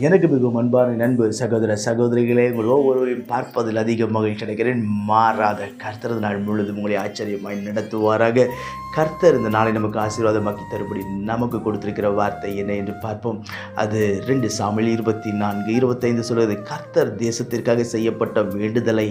எனக்கு மிகவும் அன்பான நண்பு சகோதர சகோதரிகளே உங்கள் ஒவ்வொருவரையும் பார்ப்பதில் அதிக மகிழ்ச்சி அடைகிறேன். மாறாத கருத்தரது நாள் முழுவதும் உங்களை ஆச்சரியமாய் நடத்துவாராக. கர்த்தர் இந்த நாளை நமக்கு ஆசீர்வாதமாக்கி தருபடி நமக்கு கொடுத்திருக்கிற வார்த்தை என்ன என்று பார்ப்போம். அது ரெண்டு சாமியில் இருபத்தி நான்கு இருபத்தைந்து சொல்வது கர்த்தர் தேசத்திற்காக செய்யப்பட்ட வேண்டுதலை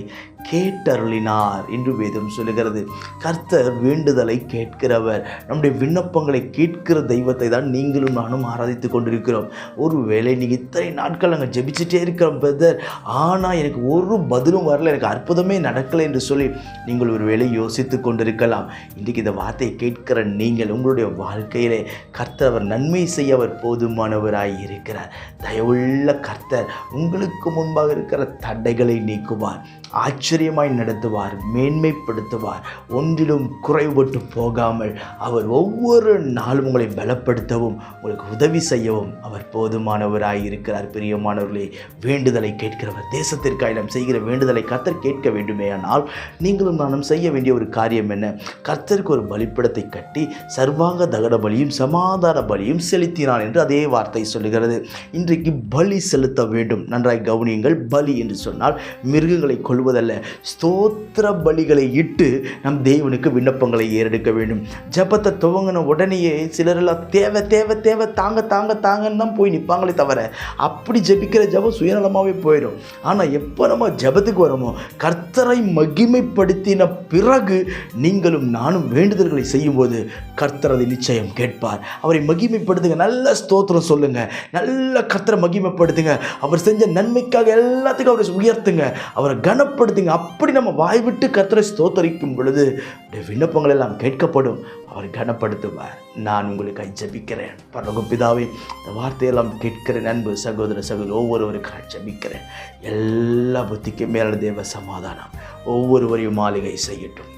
கேட்டருளினார் என்று வேதம் சொல்லுகிறது. கர்த்தர் வேண்டுதலை கேட்கிறவர். நம்முடைய விண்ணப்பங்களை கேட்கிற தெய்வத்தை தான் நீங்களும் நானும் ஆராதித்து கொண்டிருக்கிறோம். ஒருவேளை நீங்கள் இத்தனை நாட்கள் நாங்கள் ஜெபிச்சுட்டே இருக்கிறோம் பிரதர் ஆனால் எனக்கு ஒரு பதிலும் வரல எனக்கு அற்புதமே நடக்கலை என்று சொல்லி நீங்கள் ஒரு வேளை யோசித்து கொண்டிருக்கலாம். இன்றைக்கு இந்த வார்த்தையை கேட்கிற நீங்கள் உங்களுடைய வாழ்க்கையிலே கர்த்தர் நன்மை செய்ய அவர் போதுமானவராய் இருக்கிறார். தயவுள்ள கர்த்தர் உங்களுக்கு முன்பாக இருக்கிற தடைகளை நீக்குவார் ஆச்சரியமாய் நடத்துவார் மேன்மைப்படுத்துவார் ஒன்றிலும் குறைபட்டு போகாமல் அவர் ஒவ்வொரு நாளும் உங்களை பலப்படுத்தவும் உங்களுக்கு உதவி செய்யவும் அவர் போதுமானவராய் இருக்கிறார். பிரியமானவர்களே வேண்டுதலை கேட்கிறவர் தேசத்திற்காக நாம் செய்கிற வேண்டுதலை கர்த்தர் கேட்க வேண்டுமே ஆனால் நீங்களும் நானும் செய்ய வேண்டிய ஒரு காரியம் என்ன? கர்த்தருக்கு ஒரு பலிப்பிடத்தை கட்டி சர்வாங்க தகன பலியும் சமாதான பலியும் செலுத்தினான் என்று அதே வார்த்தை சொல்லுகிறது. இன்றைக்கு பலி செலுத்த வேண்டும். நன்றாய் கவனியுங்கள். பலி என்று சொன்னால் மிருகங்களை கொள்வதல்ல ஸ்தோத்திர பலிகளை இட்டு நம் தேவனுக்கு விண்ணப்பங்களை ஏறெடுக்க வேண்டும். ஜபத்தை துவங்கின உடனேயே சிலரெல்லாம் தேவை தேவை தேவை தாங்க தாங்க தாங்கன்னு தான் போய் நிற்பாங்களே தவிர அப்படி ஜெபிக்கிற ஜபம் சுயநலமாகவே போயிடும். ஆனால் எப்போ நம்ம ஜபத்துக்கு வரோமோ கர்த்தரை மகிமைப்படுத்தின பிறகு நீங்களும் நானும் வேண்டுதல்களை செய்யும்போது கர்த்தர் அதை நிச்சயம் கேட்பார். அவரை மகிமைப்படுத்துங்க. நல்ல ஸ்தோத்திரம் சொல்லுங்க. நல்ல கர்த்தரை மகிமைப்படுத்துங்க. அவர் செஞ்ச நன்மைக்காக எல்லாத்துக்கும் அவரை உயர்த்துங்க. அவரை கனப்படுத்துங்க. அப்படி நம்ம வாய் விட்டு கர்த்தரை ஸ்தோத்தரிக்கும் பொழுது விண்ணப்பங்கள் எல்லாம் கேட்கப்படும். அவர் கனப்படுத்துவார். நான் உங்களுக்கு ஜபிக்கிறேன். பரலோக பிதாவே இந்த வார்த்தையெல்லாம் கேட்கிற நண்பு சகோதர சகோதர ஒவ்வொருவருக்காக ஜபிக்கிறேன். எல்லா புத்திக்கும் மேலான தேவ சமாதானம். ஒவ்வொருவரையும் மாளிகை செய்யட்டும்.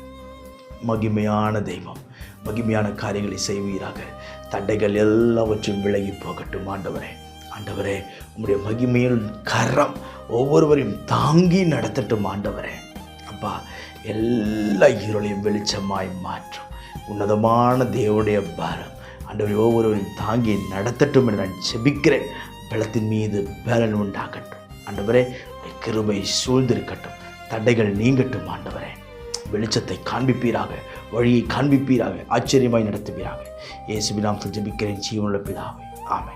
மகிமையான தெய்வம். மகிமையான காரியங்களை செய்வீராக. தடைகள் எல்லாவற்றையும் விலகி போகட்டும் ஆண்டவரே. ஆண்டவரே உங்களுடைய மகிமையின் கரம் ஒவ்வொருவரையும் தாங்கி நடத்தட்டும் ஆண்டவரே. அப்பா எல்லா இருளையும் வெளிச்சமாய் மாற்றும். உன்னதமான தேவனுடைய பாரம் ஆண்டவரை ஒவ்வொருவரையும் தாங்கி நடத்தட்டும் என்று நான் செபிக்கிறேன் பலத்தின் மீது பலன் உண்டாகட்டும். ஆண்டவரே கிருபை சூழ்ந்திருக்கட்டும். தடைகள் நீங்கட்டும் ஆண்டவரே. வெளிச்சத்தை காண்பிப்பீராக வழியை காண்பிப்பீராக ஆச்சரியமாய் நடத்துவீராக. இயேசுவின் நாமத்தில் ஜெபிக்கிறேன் ஜீவனுள்ள பிதாவை. ஆமை